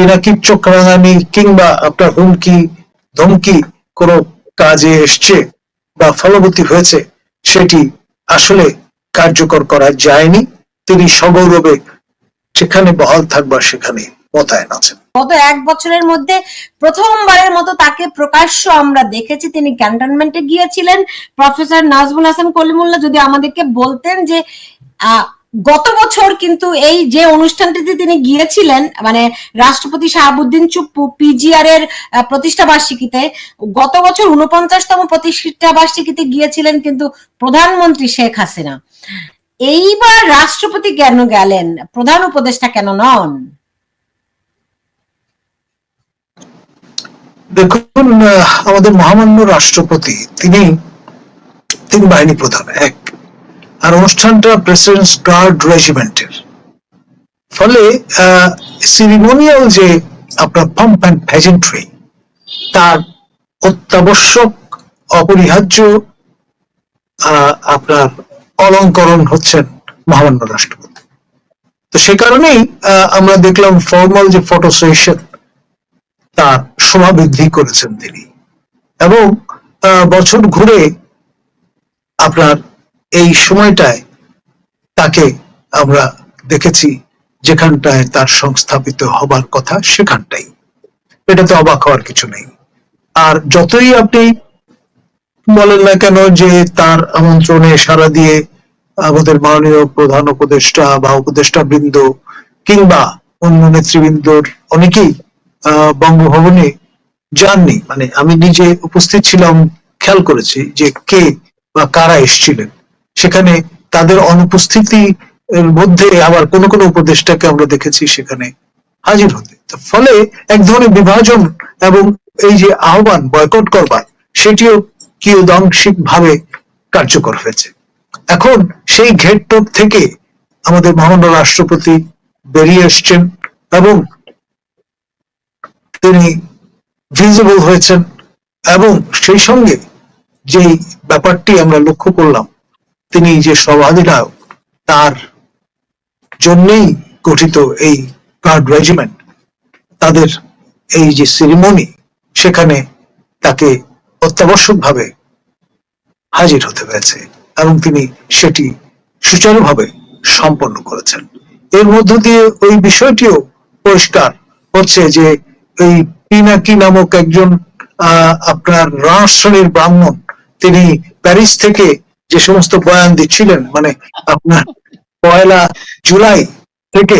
পিনাকির চোখ রাঙানি কিংবা আপনার হুমকি, ধমকি কোনো কাজে এসছে বা ফলবতী হয়েছে, সেটি আসলে কার্যকর করা যায়নি। তিনি সগৌরবে যেখানে বহাল থাকবার সেখানে মোতায়েন আছেন। গত এক বছরের মধ্যে প্রথমবারের মতো তাকে প্রকাশ্য আমরা দেখেছি। তিনি ক্যান্টনমেন্টে গিয়েছিলেন। প্রফেসর নাজমুল হাসান কলিমুল্লাহ যদি আমাদেরকে বলতেন যে গত বছর কিন্তু এই যে অনুষ্ঠানটিতে তিনি গিয়েছিলেন মানে রাষ্ট্রপতি শাহাবুদ্দিন চুপ্পু পিজিআর এর প্রতিষ্ঠা বার্ষিকীতে, গত বছর উনপঞ্চাশতম প্রতিষ্ঠা বার্ষিকীতে গিয়েছিলেন কিন্তু প্রধানমন্ত্রী শেখ হাসিনা। এইবার রাষ্ট্রপতি কেন গেলেন? প্রধান উপদেষ্টা কেন নন? দেখুন আমাদের মহামান্য রাষ্ট্রপতি, তিনি তিন বাহিনী প্রধান, এক আর অনুষ্ঠানটা প্রেসিডেন্টস গার্ড রেজিমেন্টের ফলে সিরিমোনিয়াল যে আপনার পাম্প অ্যান্ড প্যাজেন্ট্রি তার অত্যাবশ্যক, অপরিহার্য আপনার অলঙ্করণ হচ্ছেন মহামান্য রাষ্ট্রপতি। তো সে কারণেই আমরা দেখলাম ফর্মাল যে ফটো সেশন তার শোভা বৃদ্ধি করেছেন তিনি। এবং বছর ঘুরে আপনার এই সময়টায় তাকে আমরা দেখেছি যেখানটায় তার সংস্থাপিত হবার কথা সেখানটাই। এটাতে অবাক হওয়ার কিছু নেই। আর যতই আপনি বলেন না কেন যে তার আমন্ত্রণে সাড়া দিয়ে আমাদের মাননীয় প্রধান উপদেষ্টা বা উপদেষ্টা বৃন্দ কিংবা অন্য নেতৃবৃন্দর অনেকেই বঙ্গভবনে যাননি। মানে আমি নিজে উপস্থিত ছিলাম, খেয়াল করেছি যে কে বা কারা এসেছিলেন। সেখানে তাদের অনুপস্থিতি মধ্যে আবার কোন কোন উপদেষ্টাকে আমরা দেখেছি সেখানে হাজির হতে। ফলে এক ধরনের বিভাজন এবং এই যে আহ্বান বয়কট করবার, সেটিও কিয়দাংশিক ভাবে কার্যকর হয়েছে। এখন সেই ঘেরটোপ থেকে আমাদের মহামান্য রাষ্ট্রপতি বেরিয়ে এসছেন এবং তিনি ভিজিবল হয়েছেন এবং সেই সঙ্গে যেই ব্যাপারটি আমরা লক্ষ্য করলাম তিনি যে সভাধিনায়ক তার জন্যই গঠিত এই গার্ড রেজিমেন্ট তাদের এই যে সেরিমনি সেখানে তাকে অত্যাবশ্যকভাবে হাজির হতে হয়েছে এবং তিনি সেটি সুচারুভাবে সম্পন্ন করেছেন। এর মধ্য দিয়ে ওই বিষয়টিও পরিষ্কার হচ্ছে যে এই পিনাকি নামক একজন আপনার রাস শ্রেণির ব্রাহ্মণ, তিনি প্যারিস থেকে যে সমস্ত বয়ান দিচ্ছিলেন মানে আপনার পয়লা জুলাই থেকে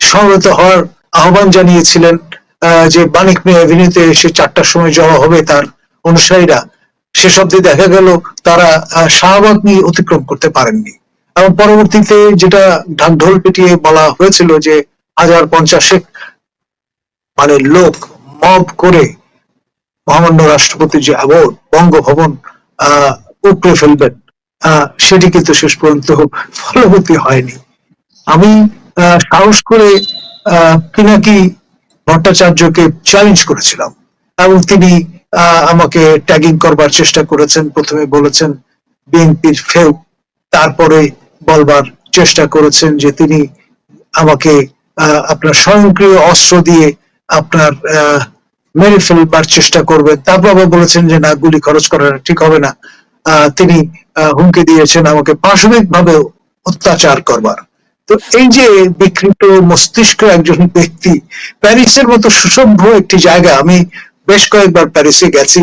সমবেত হওয়ার আহ্বান জানিয়েছিলেন যে বানিক মেয়ে অ্যাভিনিউতে এসে চারটার সময় জমা হবে তার অনুসারীরা। সেসব দিয়ে দেখা গেল তারা শাহবাগ নিয়ে অতিক্রম করতে পারেননি। এবং পরবর্তীতে যেটা ঢাক ঢোল পিটিয়ে বলা হয়েছিল যে হাজার পঞ্চাশেক মানে লোক মব করে মহামান্য রাষ্ট্রপতির যে অ্যাওয়ার্ড বঙ্গভবন, আহ, উপড়ে ফেলবেন সেটি কিন্তু শেষ পর্যন্ত ফলবতী হয়নি। আমি সাহস করে পিনাকি ভট্টাচার্যকে চ্যালেঞ্জ করেছিলাম। এবং তিনি আমাকে ট্যাগিং করবার চেষ্টা করেছেন। প্রথমে বলেছেন, বিএনপির ফেউ। তারপরে বলবার চেষ্টা করেছেন যে তিনি আমাকে আপনার স্বয়ংক্রিয় অস্ত্র দিয়ে আপনার মেরে ফেলবার চেষ্টা করবেন। তারপর আবার বলেছেন যে, না, গুলি খরচ করা ঠিক হবে না। তিনি হুমকি দিয়েছেন আমাকে পাশবিক ভাবে অত্যাচার করবার। তো এই যে বিকৃত মস্তিষ্ক একজন ব্যক্তি, প্যারিসের মতো সুসভ্য একটি জায়গা, আমি বেশ কয়েকবার প্যারিসে গেছি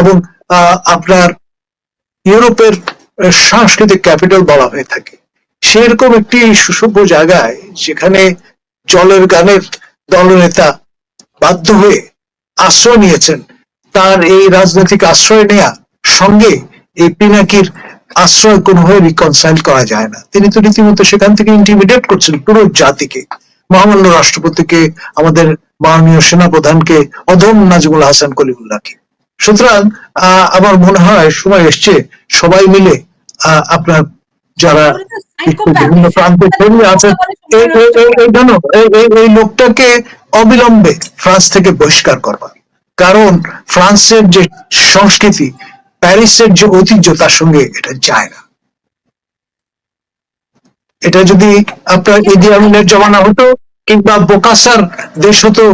এবং আপনার ইউরোপের সাংস্কৃতিক ক্যাপিটাল বলা হয়ে থাকে। সেরকম একটি সুসভ্য জায়গায় যেখানে জলের গানের দলনেতা বাধ্য হয়ে আশ্রয় নিয়েছেন, তার এই রাজনৈতিক আশ্রয় নেয়া সঙ্গে এই পিনাকির আশ্রয় কোনোভাবে রিকনসাইল করা যায় না। তিনি তো রীতিমতো সেখান থেকে ইন্টিমিডেট করছেন পুরো জাতিকে। মহামান্য রাষ্ট্রপতিকে আমাদের মাননীয় সেনাপ্রধানকে অধম নাজমুল হাসান কলিমুল্লাহকে। সুতরাং আমার মনে হয় সময় এসছে সবাই মিলে আহ, আপনার যারা বিভিন্ন প্রান্তে ছড়িয়ে আছে এই লোকটাকে অবিলম্বে ফ্রান্স থেকে বহিষ্কার করবা কারণ ফ্রান্সের যে সংস্কৃতি প্যারিসের যে ঐতিহ্য, তার সঙ্গে এটা যায় না। এটা যদি আপনার ইদি আমিনের জমানা হতো, কিংবা বোকাসার দেশ হতো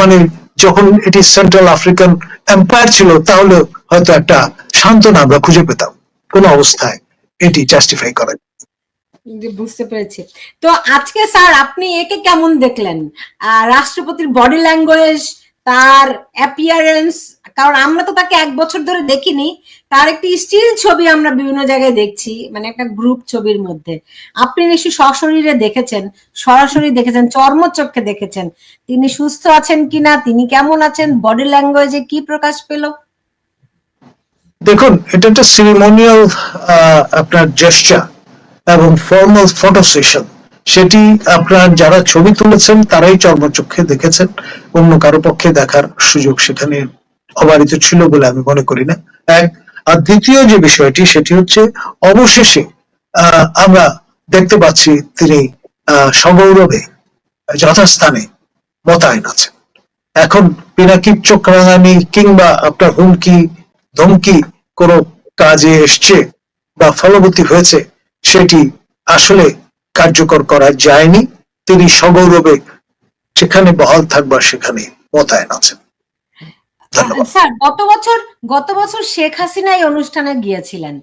মানে যখন এটি সেন্ট্রাল আফ্রিকান এম্পায়ার ছিল, তাহলে হয়তো একটা সান্ত্বনা আমরা খুঁজে পেতাম কোন অবস্থায় এটি জাস্টিফাই করে বুঝতে পেরেছি। তো আজকে স্যার আপনি একে কেমন দেখলেন? রাষ্ট্রপতির বডি ল্যাঙ্গুয়েজ তার অ্যাপিয়ারেন্স কারণ আমরা তো তাকে এক বছর ধরে দেখিনি। তার একটি স্টিল ছবি আমরা বিভিন্ন জায়গায় দেখছি মানে একটা গ্রুপ ছবির মধ্যে। আপনি নিশ্চয়ই সশরীরে দেখেছেন, সরাসরি দেখেছেন চর্মচক্ষে দেখেছেন। তিনি সুস্থ আছেন কিনা, তিনি কেমন আছেন বডি ল্যাঙ্গুয়েজে কি প্রকাশ পেল? দেখুন, এটা একটা সিরিমোনিয়াল আপনার জেস্টার এবং ফর্মাল ফটো সেশন সেটি আপনার যারা ছবি তুলেছেন, তারাই চর্মচক্ষে দেখেছেন। অন্য কারও পক্ষে দেখার সুযোগ সেখানে অবারিত ছিল বলে আমি মনে করি না। এক, আর দ্বিতীয় যে বিষয়টি, সেটি হচ্ছে অবশেষে আমরা দেখতে পাচ্ছি তিনি সগৌরবে, যথাস্থানে মোতায়েন আছেন। এখন পিনাকির চোখ কিংবা আপনার হুমকি, ধমকি কোনো কাজে এসছে বা ফলবতী হয়েছে, সেটি আসলে কার্যকর করা যায়নি। তিনি সগৌরবে, সেখানে বহাল থাকবার সেখানে মোতায়েন আছেন। স্যার, গত বছর গত বছর শেখ হাসিনা এই অনুষ্ঠানে গিয়েছিলেন।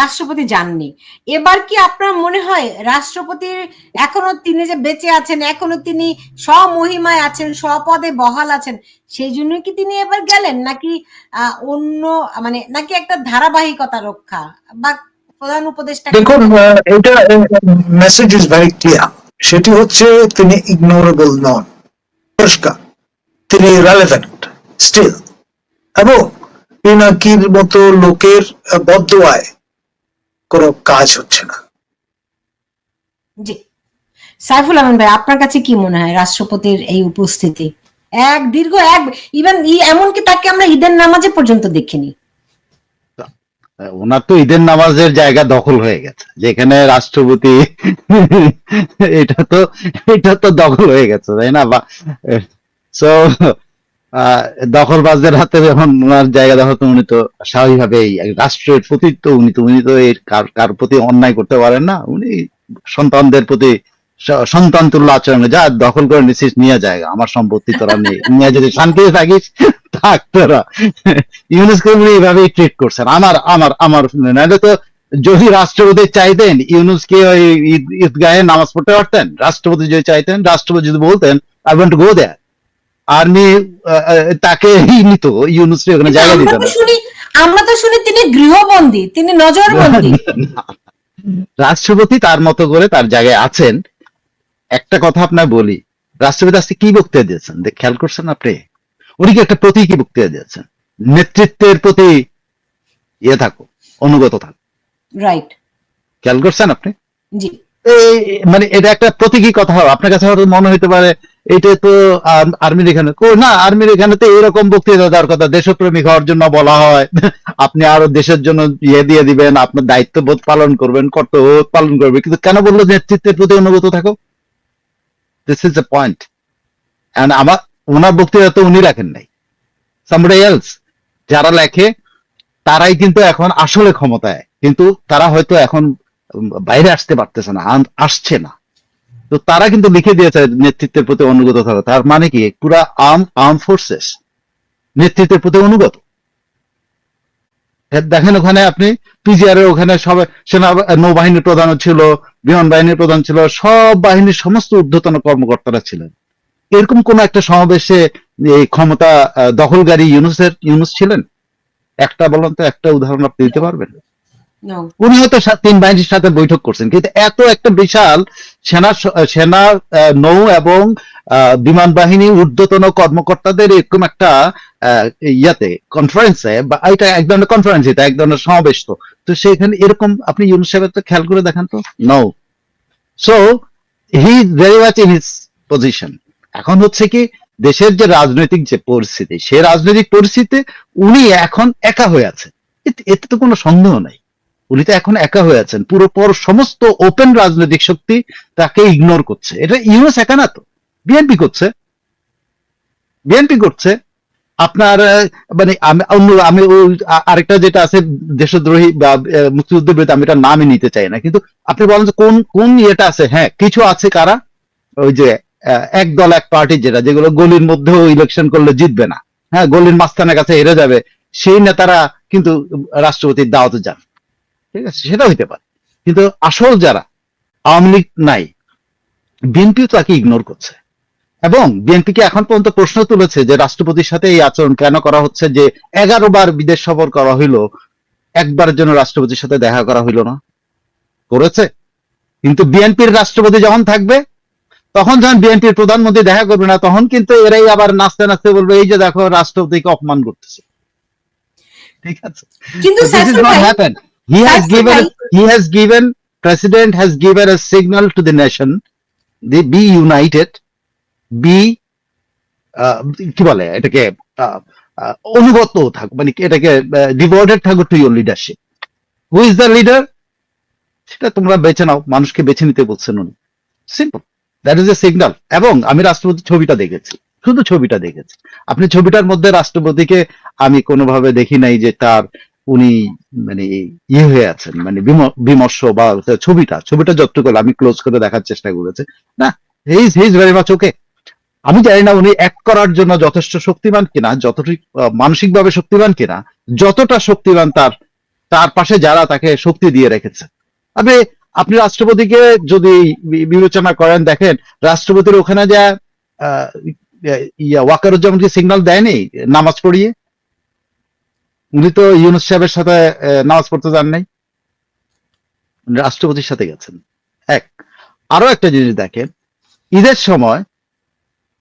রাষ্ট্রপতি যাননি। এবার কি আপনার মনে হয় রাষ্ট্রপতির এখনও তিনি যে বেঁচে আছেন, এখনও তিনি স্বমহিমায় আছেন, স্বপদে বহাল আছেন, সেই জন্য কি তিনি এবার গেলেন? নাকি অন্য মানে নাকি একটা ধারাবাহিকতা রক্ষা? বা প্রধান উপদেষ্টা দেখুন এটা মেসেজ ইজ ভেরি ক্লিয়ার সেটি হচ্ছে তিনি ইগনোরেবল নন। পরিষ্কার। তিনি রেলেভেন্ট স্টিল এবং পিনাকির মতো লোকের আহ, বদদোয়ায় কোনো কাজ হচ্ছে না। জি। সাইফুল আহমেদ ভাই আপনার কাছে কি মনে হয় রাষ্ট্রপতির এই উপস্থিতি? এক দীর্ঘ এক ইভেন এমনকি তাকে আমরা ঈদের নামাজে পর্যন্ত দেখিনি। ওনার তো ঈদের নামাজের জায়গা দখল হয়ে গেছে যেখানে রাষ্ট্রপতি এটা তো এটা তো দখল হয়ে গেছে তাই না? বা সো দখলবাজদের হাতে যখন ওনার জায়গা দখল তো উনি তো স্বাভাবিকভাবেই রাষ্ট্রের প্রতি তো উনি তো উনি তো এর কার প্রতি অন্যায় করতে পারেন না উনি সন্তানদের প্রতি সন্তান তুল্য আচরণ যা দখল করে নিছিস নিয়ে জায়গা আমার সম্পত্তি তোরা নিয়ে যদি শান্তিতে থাকিস থাক তোরা। ইউনেস্কো উনি এইভাবেই ট্রিট করছেন আমার আমার আমার নাহলে তো যদি রাষ্ট্রপতি চাইতেন ইউনুসকে ওই ঈদ- ঈদগাহে নামাজ পড়তে পারতেন রাষ্ট্রপতি যদি চাইতেন রাষ্ট্রপতি যদি বলতেন I want to go there army তাকে নিত ইউনুসকে ওখানে জায়গা দিত। না আমরা তো শুনি তিনি গৃহবন্দী তিনি নজরবন্দী। রাষ্ট্রপতি তার মতো করে তার জায়গায় আছেন। একটা কথা আপনার বলি রাষ্ট্রপতি আজকে কি বক্তৃতা দিয়েছেন? খেয়াল করছেন আপনি? উনি কি একটা প্রতীকী বক্তৃতা দিয়েছেন? নেতৃত্বের প্রতি ইয়ে থাকো অনুগত থাকো রাইট খেয়াল করছেন আপনি? জি। এই মানে এটা একটা প্রতীকী কথা আপনার কাছে হয়তো মনে হতে পারে এটা তো আর্মির এখানে। না, আর্মির এখানে তো এরকম বক্তৃতা দেওয়ার কথা, দেশপ্রেমিক হওয়ার জন্য বলা হয়। আপনি আরও দেশের জন্য ইয়ে দিয়ে দিবেন, আপনার দায়িত্ববোধ পালন করবেন, কর্তব্য পালন করবেন। কিন্তু কেন বলল নেতৃত্বের প্রতি অনুগত থাকো? দিস ইজ এ পয়েন্ট আমার, ওনার বক্তৃতা তো উনি রাখেন নাই। সামবডি এলস যারা লেখে, তারাই কিন্তু এখন আসলে ক্ষমতায়। কিন্তু তারা হয়তো এখন বাইরে আসতে পারতেছে না আসছে না। তো তারা কিন্তু লিখে দিয়েছে নেতৃত্বের প্রতি অনুগত থাকা তার মানে কি? পুরা আর্ম আর্ম ফোর্সেস নেতৃত্বের প্রতি অনুগত। দেখেন ওখানে আপনি পিজিআর ওখানে সবাই সেনা নৌবাহিনীর প্রধান ছিল বিমান বাহিনীর প্রধান ছিল সব বাহিনীর সমস্ত ঊর্ধ্বতন কর্মকর্তারা ছিলেন। এরকম কোন একটা সমাবেশে এই ক্ষমতা দখলকারী ইউনুসের ইউনুস ছিলেন? একটা বলুন তো একটা উদাহরণ আপনি দিতে পারবেন? উনি হয়তো তিন বাহিনীর সাথে বৈঠক করছেন কিন্তু এত একটা বিশাল সেনা সেনা নৌ এবং বিমান বাহিনী ঊর্ধ্বতন কর্মকর্তাদের এরকম একটা ইয়াতে কনফারেন্সে বা এটা এক ধরনের কনফারেন্স এটা এক ধরনের সমাবেশ তো। তো সেখানে এরকম আপনি ইউনুস সাহেবের তো খেয়াল করে দেখেন তো? Now so he very much in his position এখন হচ্ছে কি, দেশের যে রাজনৈতিক যে পরিস্থিতি, সে রাজনৈতিক পরিস্থিতিতে উনি এখন একা হয়ে এতে- এতে তো কোনো সন্দেহ নাই। উনি তো এখন একা হয়ে আছেন। পুরো পর সমস্ত ওপেন রাজনৈতিক শক্তি তাকে ইগনোর করছে। এটা ইউএস একা না তো? বিএনপি করছে। বিএনপি করছে। আপনার মানে আমি অন্য আমি আরেকটা যেটা আছে দেশদ্রোহী বা আহ, মুক্তিযুদ্ধের বিরুদ্ধে আমি এটা নামই নিতে চাই না। কিন্তু আপনি বলেন যে কোন কোন ইয়েটা আছে? হ্যাঁ কিছু আছে কারা? ওই যে এক দল এক পার্টি যেটা যেগুলো গলির মধ্যেও ইলেকশন করলে জিতবে না। হ্যাঁ গলির মাঝখানের কাছে হেরে যাবে। সেই নেতারা কিন্তু রাষ্ট্রপতির দাওয়াতে যান ঠিক আছে? সেটা হইতে পারে। কিন্তু আসল যারা আওয়ামী লীগ নাই বিএনপি তাকে ইগনোর করছে। এবং বিএনপিকে এখন পর্যন্ত প্রশ্ন তুলেছে যে রাষ্ট্রপতির সাথে এই আচরণ কেন করা হচ্ছে যে এগারো বার বিদেশ সফর করা হইল একবারের জন্য রাষ্ট্রপতির সাথে দেখা করা হইল না। করেছে। কিন্তু বিএনপির রাষ্ট্রপতি যখন থাকবে তখন যখন বিএনপির প্রধানমন্ত্রী দেখা করবে না তখন কিন্তু এরাই আবার নাচতে নাচতে বলবে এই যে দেখো রাষ্ট্রপতিকে অপমান করতেছে। ঠিক আছে? কিন্তু He has given, he has given, president has given a signal to the nation, they be united, be, uh, কি বলে এটাকে uh, uh, অনুগত থাক মানে এটাকে ডিভোটেড থাকো to your leadership who is the leader সেটা তোমরা বেছে নাও মানুষকে বেছে নিতে বলছেন উনি। Simple that is a signal এবং আমি রাষ্ট্রপতি ছবিটা দেখেছি শুধু ছবিটা দেখেছি। আপনি ছবিটার মধ্যে রাষ্ট্রপতিকে আমি কোনোভাবে দেখি নাই যে তার উনি মানে ইয়ে হয়ে আছেন মানে বিমর্ষ বা ছবিটা ছবিটা যতটুকু আমি ক্লোজ করে দেখার চেষ্টা করেছি, না his his very much okay আমি জানি না উনি অ্যাক্ট করার জন্য যথেষ্ট শক্তিমান কিনা যতটুকু মানসিক ভাবে শক্তিমান কিনা, যতটা শক্তিমান তার তার পাশে যারা তাকে শক্তি দিয়ে রেখেছে। আপনি আপনি রাষ্ট্রপতিকে যদি বিবেচনা করেন, দেখেন, রাষ্ট্রপতির ওখানে যা ওয়াকারুজ্জামানকে সিগন্যাল দেয়নি, নামাজ পড়িয়ে? উনি তো ইউনুস সাহেবের সাথে নামাজ পড়তে যান নাই। রাষ্ট্রপতির সাথে গেছেন। এক, আরও একটা জিনিস দেখেন। ঈদের সময়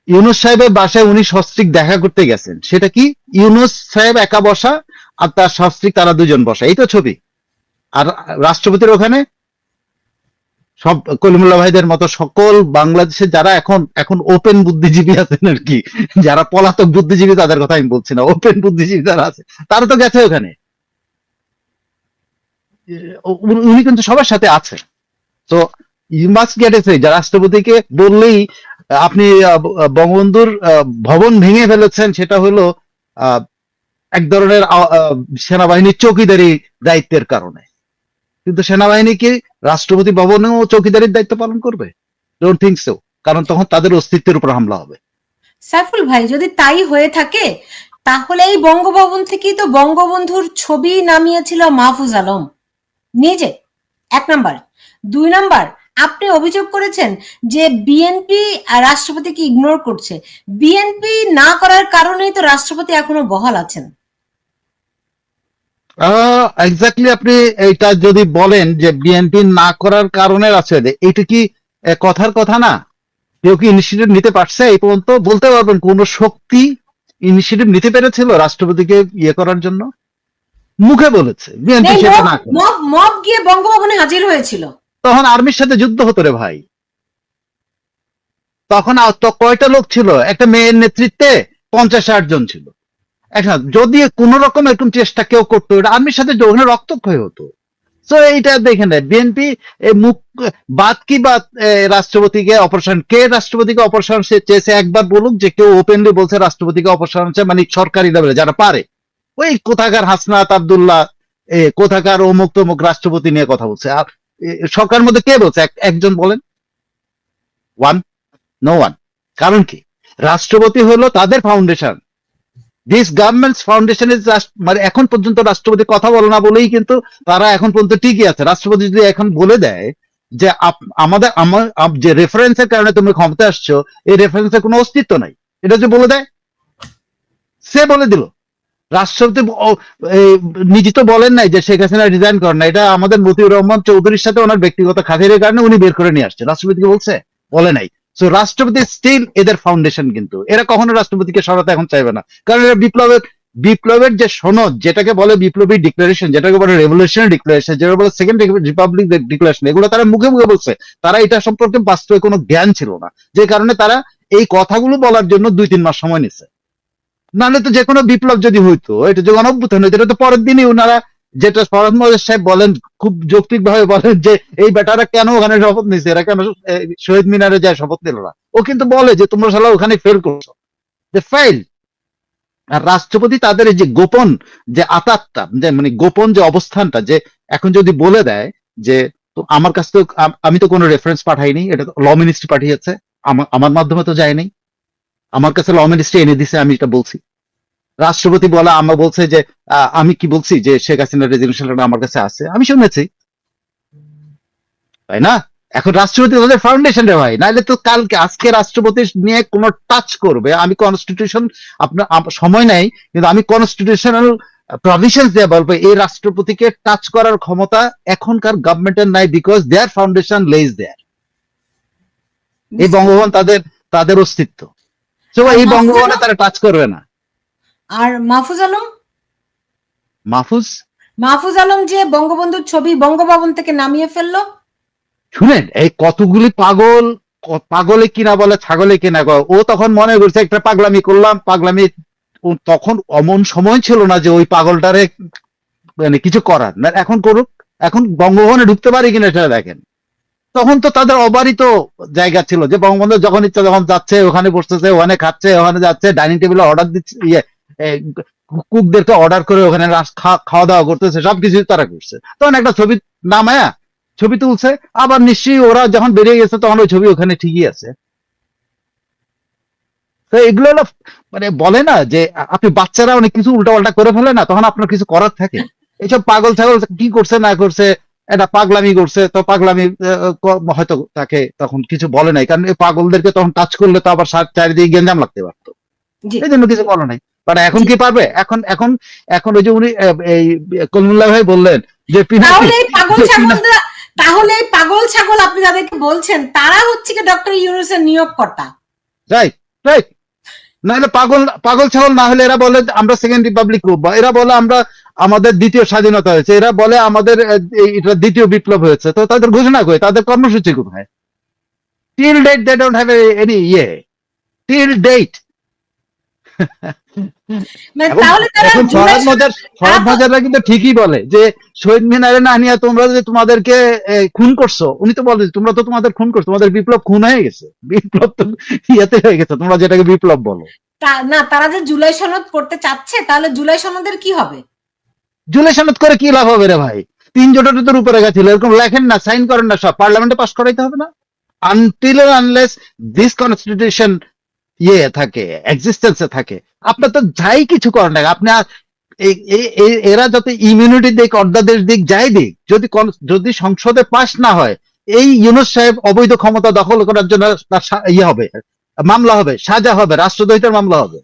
ইউনুস সাহেবের বাসায় উনি সস্ত্রিক দেখা করতে গেছেন। সেটা কি? ইউনুস সাহেব একা বসা আর তার সস্ত্রিক তারা দুজন বসা। এই তো ছবি। আর রাষ্ট্রপতির ওখানে সব কলিমুল্লাহ ভাইদের মতো সকল বাংলাদেশে যারা এখন এখন ওপেন বুদ্ধিজীবী আছেন আর কি, যারা পলাতক বুদ্ধিজীবী তাদের কথা আমি বলছি না ওপেন বুদ্ধিজীবী যারা আছে, তারা তো গেছে ওখানে। উনি কিন্তু সবার সাথে আছে তো ইউ মাস্ট যা রাষ্ট্রপতিকে বললেই আপনি বঙ্গবন্ধুর ভবন ভেঙে ফেলেছেন, সেটা হলো এক ধরনের সেনাবাহিনীর চৌকিদারি দায়িত্বের কারণে। কিন্তু সেনাবাহিনী কি রাষ্ট্রপতি ভবনেও চৌকিদারির দায়িত্ব পালন করবে? ডোন্ট থিঙ্ক সো কারণ তখন তাদের অস্তিত্বের উপর হামলা হবে। সাইফুল ভাই, যদি তাই হয়ে থাকে, তাহলে এই বঙ্গভবন থেকেই তো বঙ্গবন্ধুর ছবি নামিয়েছিল মাহফুজ আলম। নিজে। এক নাম্বার। দুই নাম্বার, আপনি অভিযোগ করেছেন যে বিএনপি রাষ্ট্রপতিকে ইগনোর করছে। বিএনপি না করার কারণেই তো রাষ্ট্রপতি এখনও বহাল আছেন। এক্স্যাক্টলি আপনি এটা যদি বলেন যে বিএনপি না করার কারণে এটা কি কথার কথা না? কেউ কি ইনিশিয়েটিভ নিতে পারছে? এই পর্যন্ত বলতে পারবেন কোন শক্তি ইনিশিয়েটিভ নিতে পেরেছিল রাষ্ট্রপতিকে ইয়ে করার জন্য? মুখে বলেছে বিএনপি সেটা না মব মব গিয়ে বঙ্গভবনে হাজির হয়েছিল। তখন আর্মির সাথে যুদ্ধ হতো রে ভাই। তখন কয়টা লোক ছিল? একটা মেয়ের নেতৃত্বে পঞ্চাশ ষাট জন ছিল। এখন যদি কোন রকম এরকম চেষ্টা কেউ করতো আর্মির সাথে ওখানে রক্তক্ষয় হতো। তো এইটা দেখে নেয় বিএনপি মুখ, বাদ কি বাদ রাষ্ট্রপতিকে অপারেশন, কে রাষ্ট্রপতিকে অপারেশন চেয়েছে একবার বলুক, যে কেউ ওপেনলি বলছে রাষ্ট্রপতিকে অপারেশন চায় মানে সরকারি লেভেলে যারা পারে। ওই কোথাকার হাসনাত আবদুল্লাহ কোথাকার অমুক তমুক রাষ্ট্রপতি নিয়ে কথা বলছে। আর সরকার মধ্যে কে বলছে? একজন বলেন। ওয়ান নো ওয়ান কারণ কি? রাষ্ট্রপতি হলো তাদের foundation this governments foundation is মানে এখন পর্যন্ত রাষ্ট্রপতি কথা বলে না বলেই কিন্তু তারা এখন পর্যন্ত ঠিকই আছে। রাষ্ট্রপতি যদি এখন বলে দেয় যে আমাদের, আমার যে রেফারেন্সের কারণে তুমি ক্ষমতা আসছো, এই রেফারেন্সের কোনো অস্তিত্ব নাই। এটা যে বলে দেয়, সে বলে দিল। রাষ্ট্রপতি নিজে তো বলেন নাই যে শেখ হাসিনা রিজাইন করেন না এটা আমাদের মতিউর রহমান চৌধুরীর সাথে ওনার ব্যক্তিগত খাতিরের কারণে উনি বের করে নিয়ে আসছে। রাষ্ট্রপতিকে বলছে? বলে নাই। সো রাষ্ট্রপতি স্টিল এদের ফাউন্ডেশন কিন্তু। এরা কখনো রাষ্ট্রপতিকে সরাতে এখন চাইবে না। কারণ এরা বিপ্লবের বিপ্লবের যে সনদ, যেটাকে বলে বিপ্লবী ডিক্লারেশন যেটাকে বলে রেভলিউশনারি ডিক্লারেশন যেটা বলে সেকেন্ড রিপাবলিক ডিক্লারেশন এগুলো তারা মুখে মুখে বলছে। তারা এটা সম্পর্কে বাস্তবে কোনো জ্ঞান ছিল না। যে কারণে তারা এই কথাগুলো বলার জন্য দুই তিন মাস সময় নিচ্ছে নাহলে তো যে কোনো বিপ্লব যদি হইতো, এটা যে অনভ্যুত্থান হইতো, এটা তো পরের দিনই ওনারা যেটা ফরহাদ মহাজের সাহেব বলেন, খুব যৌক্তিক ভাবে বলেন যে, এই বেটারা কেন ওখানে শপথ নিছে? এরা কেন শহীদ মিনারে যায় শপথ নিল না? ও কিন্তু বলে যে, তোমরা শালা ওখানে ফেল করছ। যে ফেল আর রাষ্ট্রপতি তাদের যে গোপন যে আতাতটা যে মানে গোপন যে অবস্থানটা, যে এখন যদি বলে দেয় যে আমার কাছ তো আমি তো কোনো রেফারেন্স পাঠাইনি, এটা ল মিনিস্ট্রি পাঠিয়েছে আমার মাধ্যমে তো যায়নি, আমার কাছে ল মিনিস্ট্রি এনে দিছে, আমি এটা বলছি। রাষ্ট্রপতি বলা আমরা বলছে যে আমি কি বলছি যে শেখ হাসিনার রেজিগনেশন আমার কাছে আছে? আমি শুনেছি। তাই না? এখন রাষ্ট্রপতি তাদের ফাউন্ডেশন রে ভাই। নাহলে তো কালকে আজকে রাষ্ট্রপতি নিয়ে কোন টাচ করবে। আমি কনস্টিটিউশন আপনার সময় নেই কিন্তু আমি কনস্টিটিউশনাল প্রভিশন দিয়ে বলব এই রাষ্ট্রপতিকে টাচ করার ক্ষমতা এখনকার গভর্নমেন্টের নাই বিকজ দেয়ার ফাউন্ডেশন লেজ দেয়ার এই বঙ্গভবন তাদের তাদের অস্তিত্ব। তো এই বঙ্গভবনে তারা টাচ করবে না। আর মাহফুজ আলম? মাহফুজ? মাহফুজ আলম যে বঙ্গবন্ধুর ছবি বঙ্গভবন থেকে নামিয়ে ফেলল। শুনেন এই কতগুলি পাগল পাগলে কিনা বলে ছাগলে কিনা ও তখন মনে করছে একটা পাগলামি করলাম পাগলামি তখন অমন সময় ছিল না যে ওই পাগলটারে মানে কিছু করার। না এখন করুক এখন বঙ্গভবনে ঢুকতে পারি কিনা সেটা দেখেন। তখন তো তাদের অবারিত জায়গা ছিল যে বঙ্গবন্ধু যখন ইচ্ছা যখন যাচ্ছে ওখানে বসতেছে ওখানে খাচ্ছে ওখানে যাচ্ছে ডাইনিং টেবিলে অর্ডার দিচ্ছে ইয়ে কুকদেরকে অর্ডার করে ওখানে খাওয়া দাওয়া করতেছে সবকিছু তারা করছে। তখন একটা ছবি নামায়া ছবি তুলছে আবার নিশ্চয়ই ওরা যখন বেরিয়ে গেছে তখন ওই ছবি ওখানে ঠিকই আছে। তো এগুলো হলো মানে বলে না যে আপনি বাচ্চারা অনেক কিছু উল্টাপাল্টা করে ফেলে না তখন আপনার কিছু করার থাকে। এইসব পাগল ছাগল কি করছে না করছে এটা পাগলামি করছে তো পাগলামি হয়তো তাকে তখন কিছু বলে নাই কারণ এই পাগলদেরকে তখন টাচ করলে তো আবার চারিদিকে গেঞ্জাম লাগতে পারতো। এই জন্য কিছু বলে নাই। বাট এখন কি পারবে? এখন এখন এখন ওই যে উনি এই কলমুল্লাহ ভাই বললেন যে তাহলে এই পাগল ছাগল আপনি যাদেরকে বলছেন তারা হচ্ছে কি ডক্টর ইউনুসের নিয়োগকর্তা। Right right. নাহলে পাগল পাগল ছাগল না হলে এরা বলে আমরা সেকেন্ড রিপাবলিক গ্রুপ বা এরা বলে আমরা আমাদের দ্বিতীয় স্বাধীনতা হয়েছে এরা বলে আমাদের এটা দ্বিতীয় বিপ্লব হয়েছে। তো তাদের ঘোষণা করে তাদের কর্মসূচি কোথায়? Till date they don't have any ইয়ে। টিল ডেট কিন্তু ঠিকই বলে যে শহীদ মিনারে না নিয়ে তোমরা যে তোমাদেরকে খুন করছ উনি তো বলে তোমরা তো তোমাদের খুন করছ তোমাদের বিপ্লব খুন হয়ে গেছে। বিপ্লব তো ইয়েতে হয়ে গেছে তোমরা যেটাকে বিপ্লব বলো। না তারা যে জুলাই সনদ করতে চাচ্ছে তাহলে জুলাই সনদের কি হবে? জুলাই সনদ করে কি লাভ হবে রে ভাই? তিন জোটের তোর উপরে গেছিল এরকম লেখেন না সাইন করেন না সব পার্লামেন্টে পাস করাইতে হবে না। আনটিল আনলেস দিস কনস্টিটিউশন ইয়ে থাকে এক্সিস্টেন্সে থাকে। আপনার তো যাই কিছু করেন না, আপনি এরা যত ইমিউনিটি দিক, অর্ধাদেশ দিক, যাই দিক, যদি যদি সংসদে পাস না হয়, এই ইউনুস সাহেব অবৈধ ক্ষমতা দখল করার জন্য তার ইয়ে হবে, মামলা হবে, সাজা হবে, রাষ্ট্রদ্রোহিতার মামলা হবে।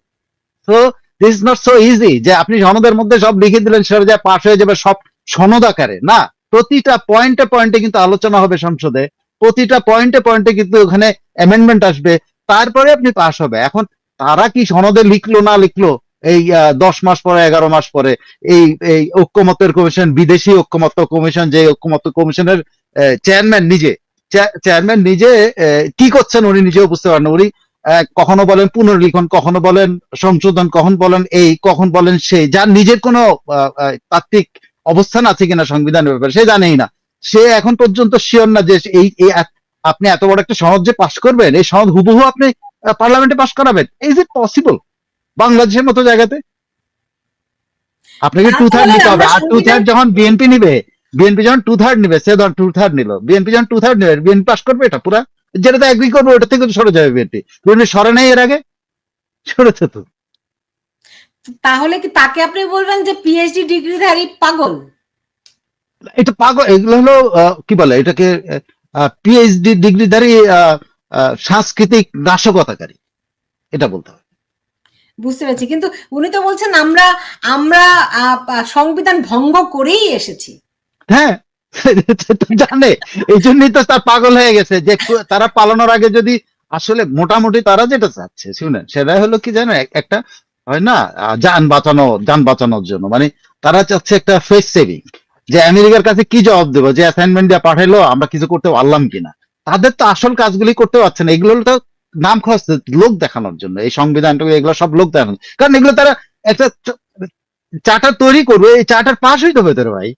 তো দিস নট সো ইজি যে আপনি সনদের মধ্যে সব লিখে দিলেন, সেটা যা পাশ হয়ে যাবে সব সনদ আকারে। না, প্রতিটা পয়েন্টে পয়েন্টে কিন্তু আলোচনা হবে সংসদে, প্রতিটা পয়েন্টে পয়েন্টে কিন্তু ওখানে অ্যামেন্ডমেন্ট আসবে তারপরে আপনি পাশ হবে। এখন তারা কি সনদে লিখলো না লিখলো? এই দশ মাস পরে, এগারো মাস পরে, এই এই ঐক্যমত্যের কমিশন, বিদেশি ঐক্যমত্য কমিশন যে ঐক্যমত্য কমিশনের চেয়ারম্যান নিজে চেয়ারম্যান নিজে কি করছেন উনি নিজেও বুঝতে পারেন উনি কখনো বলেন পুনর্লিখন, কখনো বলেন সংশোধন, কখন বলেন এই, কখন বলেন সেই যার নিজের কোনো তাত্ত্বিক অবস্থান আছে কিনা সংবিধানের ব্যাপারে, সে জানেই না। সে এখন পর্যন্ত শিওর না যে এই এত- আপনি এত বড় একটা সনদ যে পাশ করবেন এই সনদ হুবহু আপনি পার্লামেন্টে পাশ করাবেন। ইজ ইট পসিবল বাংলাদেশের মতো জায়গাতে? আপনাকে টু থার্ড নিতে হবে। আর টু থার্ড যখন বিএনপি নিবে বিএনপি যখন টু থার্ড নিবে সে ধর টু থার্ড নিল বিএনপি যখন টু থার্ড নিবে বিএনপি পাশ করবে এটা পুরা? যেটাতে এগ্রি করবে ওটা থেকে সরে যাবে বিএনপি বিএনপি সরে নেই এর আগে? সরেছে তো। তাহলে কি তাকে আপনি বলবেন যে পিএইচডি ডিগ্রিধারী পাগল? এটা পাগল এগুলো হলো কি বলে এটাকে পিএইচডি ডিগ্রিধারী সাংস্কৃতিক নাশকতাকারী এটা বলতে হবে। বুঝতে পেরেছি। কিন্তু উনি তো বলছেন আমরা আমরা সংবিধান ভঙ্গ করেই এসেছি। হ্যাঁ জানে। এই জন্যই তো তার পাগল হয়ে গেছে যে তারা পালানোর আগে যদি আসলে মোটামুটি তারা যেটা চাচ্ছে শুনেন সেটা হলো কি জানো একটা হয় না যান বাঁচানো যান বাঁচানোর জন্য। মানে তারা চাচ্ছে একটা ফেস সেভিং যে আমেরিকার কাছে কি জবাব দেবো? যে অ্যাসাইনমেন্ট দিয়ে পাঠাইলো, আমরা কিছু করতে পারলাম কিনা? তাদের তো আসল কাজগুলি করতে পারছে না। এগুলো তো নাম খরচ লোক দেখানোর জন্য। এই সংবিধানটা এগুলো সব লোক দেখানো কারণ এগুলো তারা একটা চার্টার তৈরি করবে, এই চার্টার পাস হইতে হবে তোর ভাই।